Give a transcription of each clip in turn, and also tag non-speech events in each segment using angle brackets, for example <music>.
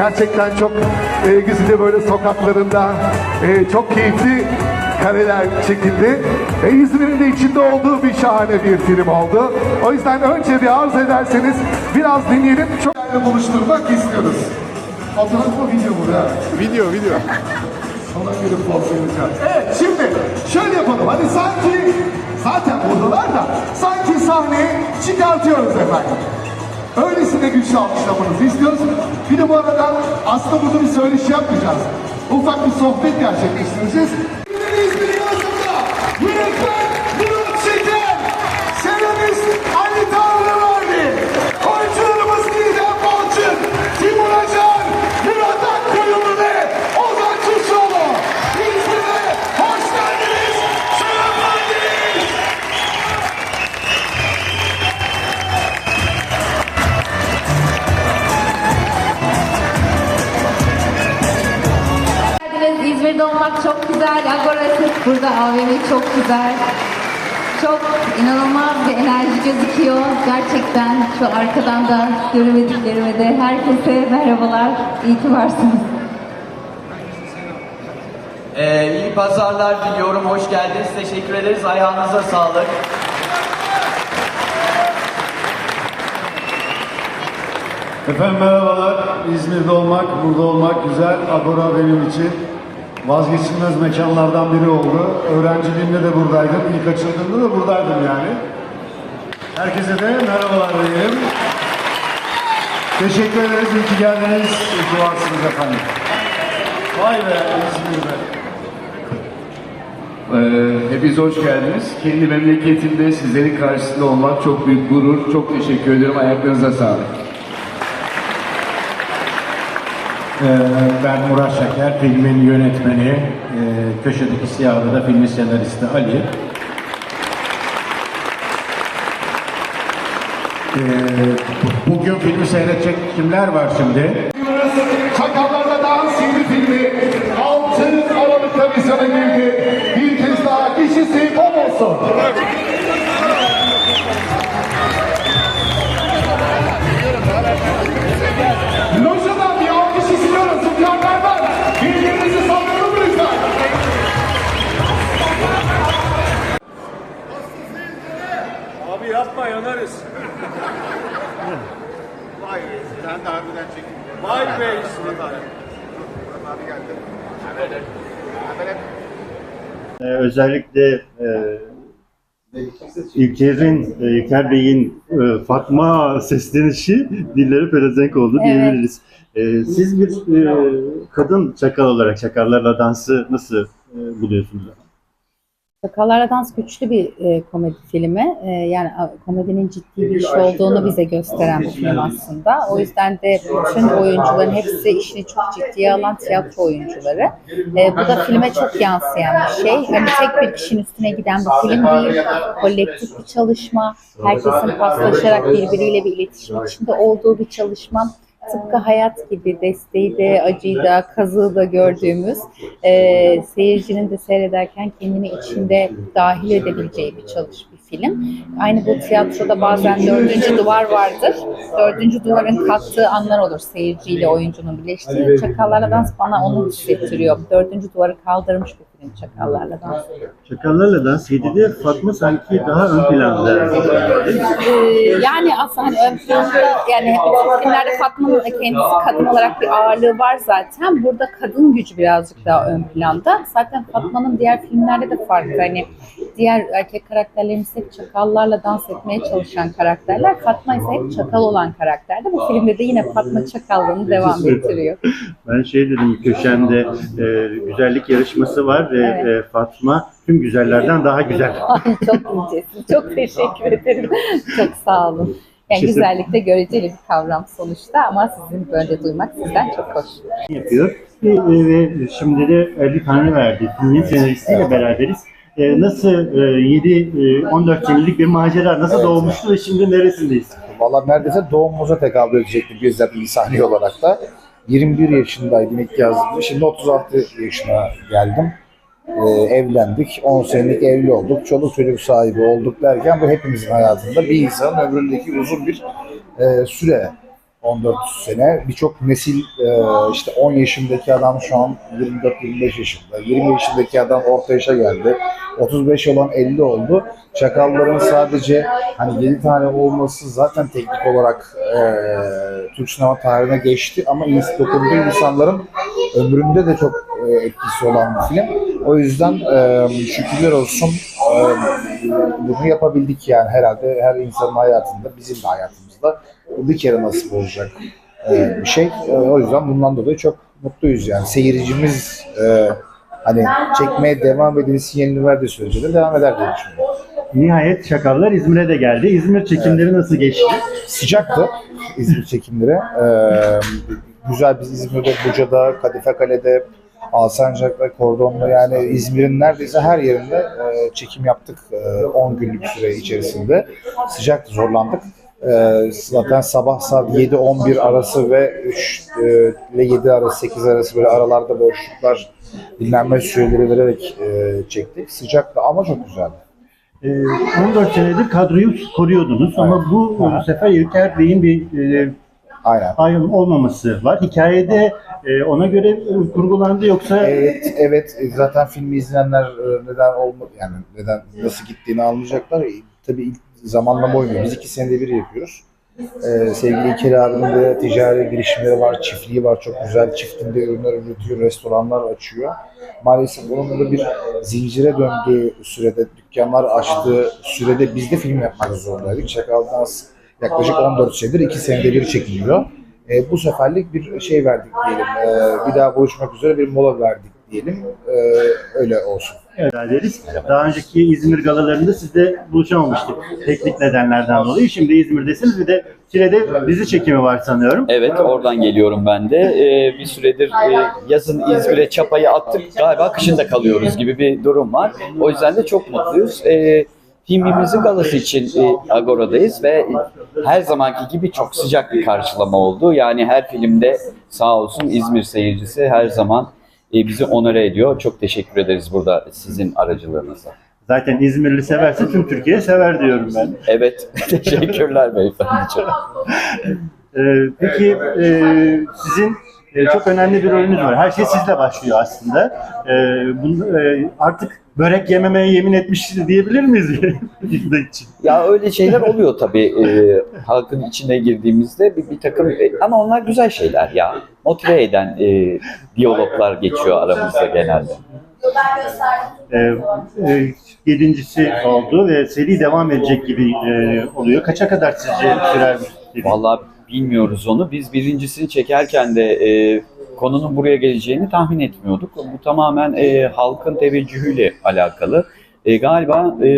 Gerçekten çok e, güzide böyle sokaklarında e, çok keyifli kareler çekildi. E, İzmir'in de içinde olduğu bir şahane bir film oldu. O yüzden önce bir arz ederseniz biraz dinleyelim. Çok buluşturmak istiyoruz. Fotoğraf mı video mu ya? Video video. Ona göre poz vereceğim. Evet şimdi şöyle yapalım. Hani sanki zaten buradalar da sanki sahneye çıkartıyoruz efendim. Güçlü alkışlamanızı istiyoruz. Bir de bu arada aslında burada bir söyleşi yapmayacağız. Ufak bir sohbet gerçekleştireceğiz. İzmir'in yazında yönetmen Murat burada AVM çok güzel. Çok inanılmaz bir enerji gözüküyor. Gerçekten şu arkadan da göremediklerime de herkese merhabalar. İyi ki varsınız. Ee, iyi pazarlar diliyorum. Hoş geldiniz. Teşekkür ederiz. Ayağınıza sağlık. Efendim merhabalar. İzmir'de olmak, burada olmak güzel. Agora benim için vazgeçilmez mekanlardan biri oldu. Öğrenciliğimde de buradaydım. İlk açıldığında da buradaydım yani. Herkese de merhabalar diyelim. Teşekkür ederiz. İyi ki geldiniz. İyi ki varsınız efendim. Vay be İzmir'de. Ee, hepiniz hoş geldiniz. Kendi memleketimde sizlerin karşısında olmak çok büyük gurur. Çok teşekkür ediyorum. Ayaklarınıza sağlık. Ee, Ben Murat Şeker, filmin yönetmeni, ee, Köşedeki Siyahlı da filmin senaristi Ali. Ee, bu- Bugün filmi seyredecek kimler var şimdi? Ben de harbiden çekeyim. Vay be İzmir. Murat abi geldi. Hemen. Ee, Özellikle e, İlker'in, e, İlker Bey'in e, Fatma seslenişi dillere pelesenk oldu Evet. diyebiliriz. E, Siz bir e, kadın çakal olarak çakallarla dansı nasıl e, buluyorsunuz? Çakallarla Dans güçlü bir e, komedi filmi. E, yani komedinin ciddi bir iş olduğunu bize gösteren bir film aslında. O yüzden de bütün oyuncuların hepsi işini çok ciddiye alan tiyatro oyuncuları. E, bu da filme çok yansıyan bir şey. Hani tek bir kişinin üstüne giden bir film değil. Kolektif bir çalışma. Herkesin paslaşarak birbiriyle bir iletişim içinde olduğu bir çalışma. Tıpkı hayat gibi desteği de, acıyı da, kazığı da gördüğümüz e, seyircinin de seyrederken kendini içinde dahil edebileceği bir çalış bir film. Aynı bu tiyatroda bazen dördüncü duvar vardır. Dördüncü duvarın kattığı anlar olur seyirciyle oyuncunun birleştiği. Çakallarla Dans bana onu hissettiriyor. Dördüncü duvarı kaldırmış bir film Çakallarla Dans. Çakallarla dans 7'de Fatma sanki daha ön planda. Ee, yani aslında hani ön planda yani filmlerde Fatma'nın kendisi kadın olarak bir ağırlığı var zaten. Burada kadın gücü birazcık daha ön planda. Zaten Fatma'nın diğer filmlerde de farklı. Hani diğer erkek karakterlerimiz hep çakallarla dans etmeye çalışan karakterler. Fatma ise hep çakal olan karakterdi. Bu filmde de yine Fatma çakallığını devam ettiriyor. Ben şey dedim köşemde e, güzellik yarışması var ve Evet. e, Fatma tüm güzellerden daha güzel. <laughs> Ay çok incesin. Çok teşekkür ederim. Çok sağ olun. Yani Kesin. güzellik de göreceli bir kavram sonuçta ama sizin böyle duymak sizden çok hoş. yapıyor. Ve, e, ve şimdi de Ali Tanrı verdi. Filmin senaristiyle beraberiz. E, nasıl e, 7-14 senelik bir macera nasıl doğmuştu ve şimdi neresindeyiz? Valla neredeyse doğumumuza tekabül edecekti bizzat insani olarak da. 21 yaşındaydım ilk yazdığımda. Şimdi 36 yaşına geldim. Ee, evlendik. 10 senelik evli olduk. Çoluk çocuk sahibi olduk derken bu hepimizin hayatında bir insanın ömründeki uzun bir e, süre. 14 sene. Birçok nesil e, işte 10 yaşındaki adam şu an 24-25 yaşında. 20 yaşındaki adam orta yaşa geldi. 35 olan 50 oldu. Çakalların sadece hani 7 tane olması zaten teknik olarak e, Türk sinema tarihine geçti ama dokunduğu insanların ömründe de çok e, etkisi olan bir film. O yüzden e, şükürler olsun e, bunu yapabildik yani herhalde her insanın hayatında, bizim de hayatımızda bir kere nasip olacak e, bir şey. E, o yüzden bundan dolayı çok mutluyuz yani. Seyircimiz e, hani çekmeye devam edin sinyalini verdiği sürece de devam eder diye düşünüyorum. Nihayet Çakallar İzmir'e de geldi. İzmir çekimleri nasıl geçti? Sıcaktı İzmir çekimleri. Ee, güzel biz İzmir'de, Buca'da, Kadife Kale'de, Alsancak'ta, Kordon'da yani İzmir'in neredeyse her yerinde e, çekim yaptık e, 10 günlük süre içerisinde. Sıcaktı, zorlandık. Ee, zaten sabah saat 7-11 arası ve 3 e, ile 7 arası, 8 arası böyle aralarda boşluklar dinlenme süreleri vererek e, çektik. Sıcaktı ama çok güzeldi. Ee, 14 senedir kadroyu koruyordunuz ama bu Aha. bu sefer İlker Bey'in bir e, Aynen. ayrım olmaması var. Hikayede e, ona göre kurgulandı yoksa Evet, evet. Zaten filmi izleyenler e, neden olma yani neden nasıl gittiğini anlayacaklar. E, Tabii ilk zamanlama. Biz iki senede bir yapıyoruz. Ee, sevgili İlker abinin de ticari girişimleri var, çiftliği var. Çok güzel çiftinde ürünler üretiyor, restoranlar açıyor. Maalesef onun da bir zincire döndüğü sürede, dükkanlar açtığı sürede biz de film yapmak zorundaydık. Çakal Dans yaklaşık 14 senedir iki senede bir çekiliyor. E, bu seferlik bir şey verdik diyelim. E, bir daha buluşmak üzere bir mola verdik diyelim. E, öyle olsun. ederiz. Daha önceki İzmir galalarında sizle buluşamamıştık. Teknik nedenlerden dolayı. Şimdi İzmir'desiniz. Bir de Çile'de dizi çekimi var sanıyorum. Evet oradan geliyorum ben de. Ee, bir süredir e, yazın İzmir'e çapayı attık. Galiba kışın da kalıyoruz gibi bir durum var. O yüzden de çok mutluyuz. Ee, filmimizin galası için e, Agora'dayız ve her zamanki gibi çok sıcak bir karşılama oldu. Yani her filmde sağ olsun İzmir seyircisi her zaman e, bizi onore ediyor. Çok teşekkür ederiz burada sizin aracılığınızla. Zaten İzmirli severse tüm Türkiye sever diyorum ben. Evet, <laughs> teşekkürler beyefendi. Çok. Ee, peki e, sizin e, çok önemli bir rolünüz var. Her şey sizle başlıyor aslında. Ee, bunu, e, artık börek yememeye yemin etmişsiniz diyebilir miyiz? <laughs> İçin. Ya öyle şeyler oluyor tabii e, halkın içine girdiğimizde bir, bir takım e, ama onlar güzel şeyler ya. Motive eden e, diyaloglar geçiyor aramızda genelde. Ee, e, yedincisi oldu ve seri devam edecek gibi e, oluyor. Kaça kadar sizce sürer? Vallahi bilmiyoruz onu. Biz birincisini çekerken de e, konunun buraya geleceğini tahmin etmiyorduk. Bu tamamen e, halkın teveccühüyle alakalı. E, galiba e,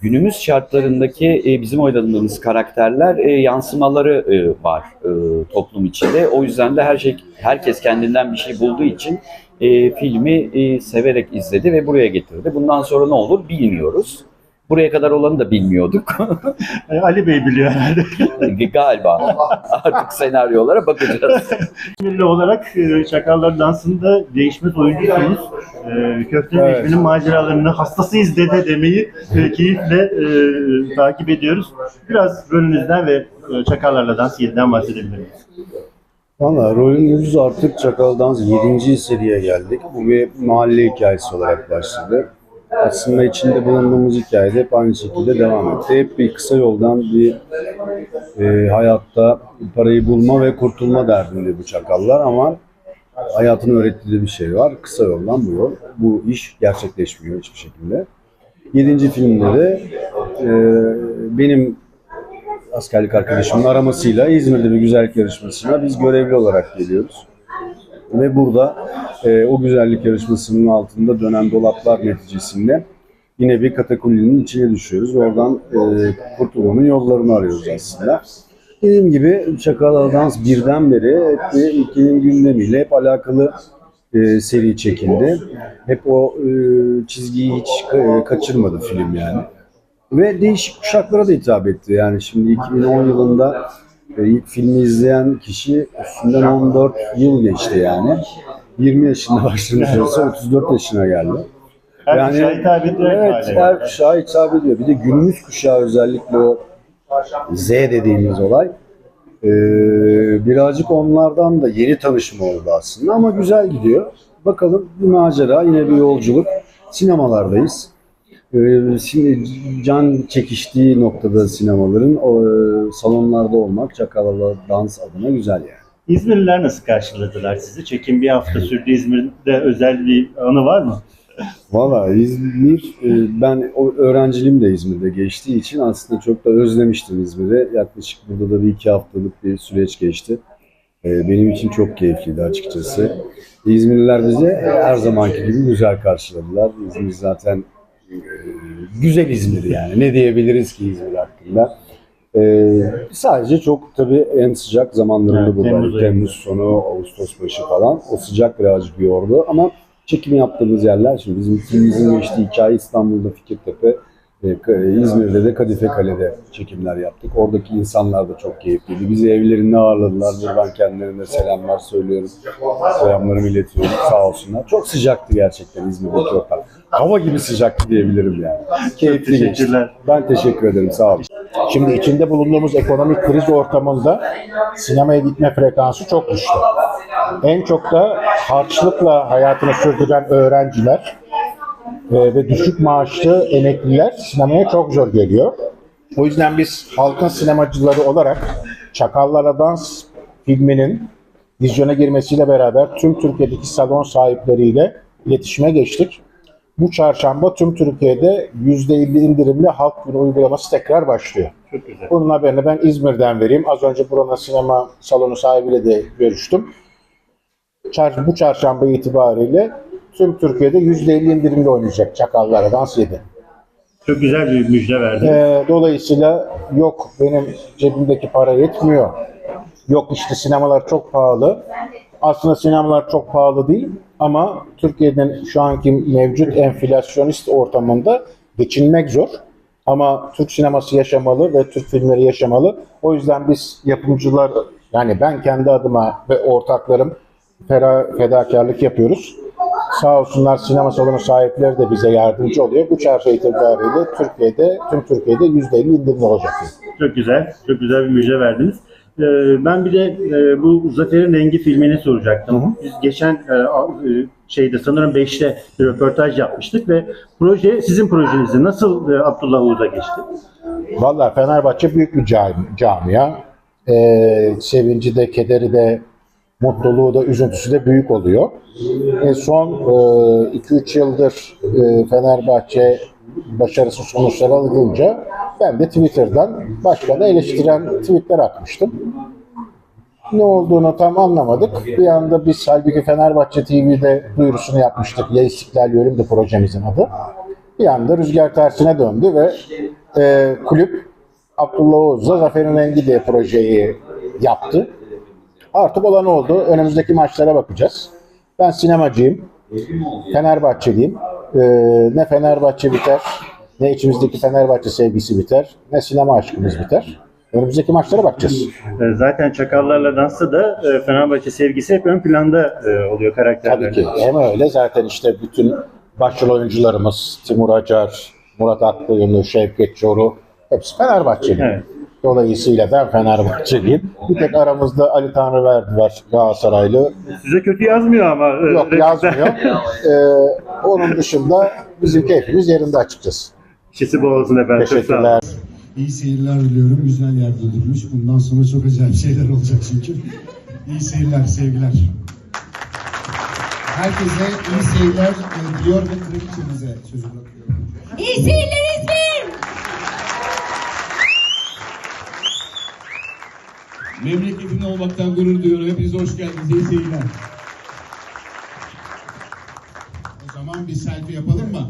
günümüz şartlarındaki e, bizim oynadığımız karakterler e, yansımaları e, var e, toplum içinde. O yüzden de her şey herkes kendinden bir şey bulduğu için e, filmi e, severek izledi ve buraya getirdi. Bundan sonra ne olur bilmiyoruz. Buraya kadar olanı da bilmiyorduk. <laughs> Ali Bey biliyor herhalde. Galiba. Artık senaryolara bakacağız. İzmirli olarak e, Çakallar Dansı'nda değişmez oyuncusunuz. E, Köfte Evet. Necmi'nin maceralarını hastasıyız dede demeyi e, keyifle e, takip ediyoruz. Biraz rolünüzden ve Çakallarla Dans 7'den bahsedebilir miyiz? Valla rolümüz artık Çakal Dans 7. seriye geldik. Bu bir mahalle hikayesi olarak başladı. Aslında içinde bulunduğumuz hikayede hep aynı şekilde devam etti. Hep bir kısa yoldan bir e, hayatta parayı bulma ve kurtulma derdinde bu çakallar ama hayatın öğrettiği bir şey var. Kısa yoldan bu yol. Bu iş gerçekleşmiyor hiçbir şekilde. Yedinci filmde de e, benim askerlik arkadaşımın aramasıyla İzmir'de bir güzellik yarışmasına biz görevli olarak geliyoruz. Ve burada e, o güzellik yarışmasının altında dönen dolaplar neticesinde yine bir katakullinin içine düşüyoruz. Oradan e, kurtulmanın yollarını arıyoruz aslında. Dediğim gibi Çakal Dans birden beri hep bir ülkenin gündemiyle hep alakalı e, seri çekildi. Hep o e, çizgiyi hiç ka- kaçırmadı film yani. Ve değişik kuşaklara da hitap etti. Yani şimdi 2010 yılında e, ilk filmi izleyen kişi üstünden 14 yıl geçti yani. 20 yaşında <laughs> başlamış olsa 34 yaşına geldi. Her Yani- kuşağa hitap ediyor Evet, her kuşağa hitap ediyor. Bir de günümüz kuşağı özellikle o Z dediğimiz olay Ee, birazcık onlardan da yeni tanışma oldu aslında ama güzel gidiyor. Bakalım bir macera, yine bir yolculuk. Sinemalardayız. Ee, şimdi can çekiştiği noktada sinemaların o, e, salonlarda olmak Çakalala dans adına güzel yani. İzmirliler nasıl karşıladılar sizi? Çekim bir hafta sürdü. İzmir'de özel bir anı var mı? Valla İzmir, e, ben öğrenciliğim de İzmir'de geçtiği için aslında çok da özlemiştim İzmir'i. Yaklaşık burada da bir iki haftalık bir süreç geçti. E, Benim için çok keyifliydi açıkçası. İzmirliler bizi her zamanki gibi güzel karşıladılar. İzmir zaten güzel İzmir yani. Ne diyebiliriz ki İzmir hakkında? E, sadece çok tabii en sıcak zamanlarında Evet, buradaydık. Temmuz Temmuz, sonu, Ağustos başı falan. O sıcak birazcık yordu ama çekim yaptığımız yerler şimdi bizim filmimizin geçtiği hikaye İstanbul'da Fikirtepe, e, Ka- İzmir'de de Kadife Kale'de çekimler yaptık. Oradaki insanlar da çok keyifliydi. Bizi evlerinde ağırladılar. Buradan kendilerine selamlar söylüyorum. Selamlarımı iletiyorum. Sağ olsunlar. Çok sıcaktı gerçekten İzmir'deki ortam. Hava gibi sıcaktı diyebilirim yani. Keyifli geçti. teşekkürler. Ben teşekkür ederim. Sağ olun. Şimdi içinde bulunduğumuz ekonomik kriz ortamında sinemaya gitme frekansı çok düştü. En çok da harçlıkla hayatını sürdüren öğrenciler e, ve düşük maaşlı emekliler sinemaya çok zor geliyor. O yüzden biz halkın sinemacıları olarak Çakallara Dans filminin vizyona girmesiyle beraber tüm Türkiye'deki salon sahipleriyle iletişime geçtik. Bu çarşamba tüm Türkiye'de %50 indirimli halk günü uygulaması tekrar başlıyor. Çok güzel. Bunun haberini ben İzmir'den vereyim. Az önce buranın sinema salonu sahibiyle de görüştüm. Çar- bu çarşamba itibariyle tüm Türkiye'de %50 indirimli oynayacak Çakallara Dans 7. Çok güzel bir müjde verdi. Ee, dolayısıyla yok benim cebimdeki para yetmiyor. Yok işte sinemalar çok pahalı. Aslında sinemalar çok pahalı değil ama Türkiye'nin şu anki mevcut enflasyonist ortamında geçinmek zor. Ama Türk sineması yaşamalı ve Türk filmleri yaşamalı. O yüzden biz yapımcılar yani ben kendi adıma ve ortaklarım fera, fedakarlık yapıyoruz. Sağ olsunlar sinema salonu sahipleri de bize yardımcı oluyor. Bu çarşı itibariyle Türkiye'de, tüm Türkiye'de %50 indirim olacak. Çok güzel. Çok güzel bir müjde verdiniz. Ee, ben bir de e, bu Zafer'in Rengi filmini soracaktım. Biz geçen e, a- e, şeyde sanırım 5'te bir röportaj yapmıştık ve proje sizin projenizdi. Nasıl e, Abdullah Uğur'a geçti? Vallahi Fenerbahçe büyük bir cami- camia. Ee, sevinci de, kederi de, mutluluğu da, üzüntüsü de büyük oluyor. E, son 2-3 yıldır e, Fenerbahçe başarısız sonuçlar alınca ben de Twitter'dan başkanı eleştiren tweetler atmıştım. Ne olduğunu tam anlamadık. Bir anda biz halbuki Fenerbahçe TV'de duyurusunu yapmıştık. Ya İstiklal Yöründü projemizin adı. Bir anda rüzgar tersine döndü ve e, kulüp Abdullah Oğuz'la Zafer'in Rengi diye projeyi yaptı. Artık olan oldu. Önümüzdeki maçlara bakacağız. Ben sinemacıyım. Fenerbahçeliyim. Ee, ne Fenerbahçe biter, ne içimizdeki Fenerbahçe sevgisi biter, ne sinema aşkımız biter. Önümüzdeki maçlara bakacağız. E, zaten Çakallarla Dans'ta da e, Fenerbahçe sevgisi hep ön planda e, oluyor Tabii karakterlerde. ki. Hem öyle zaten işte bütün başrol oyuncularımız Timur Acar, Murat Akkoyunlu, Şevket Çoru hepsi Fenerbahçeli. Evet. Dolayısıyla ben Fenerbahçeliyim. Bir tek aramızda Ali Tanrıverdi var Galatasaraylı. Size kötü yazmıyor ama. e, Yok yazmıyor. Ee, <laughs> onun dışında bizim keyfimiz yerinde açıkçası. İşisi bol olsun efendim. Teşekkürler. İyi seyirler diliyorum. Güzel yerde durmuş. Bundan sonra çok acayip şeyler olacak çünkü. İyi seyirler, sevgiler. Herkese iyi seyirler e, diliyor ve kraliçemize sözü bırakıyorum. İyi seyirler İzmir. Memleketimde olmaktan gurur duyuyorum. Hepiniz hoş geldiniz. İyi seyirler. O zaman bir selfie yapalım mı?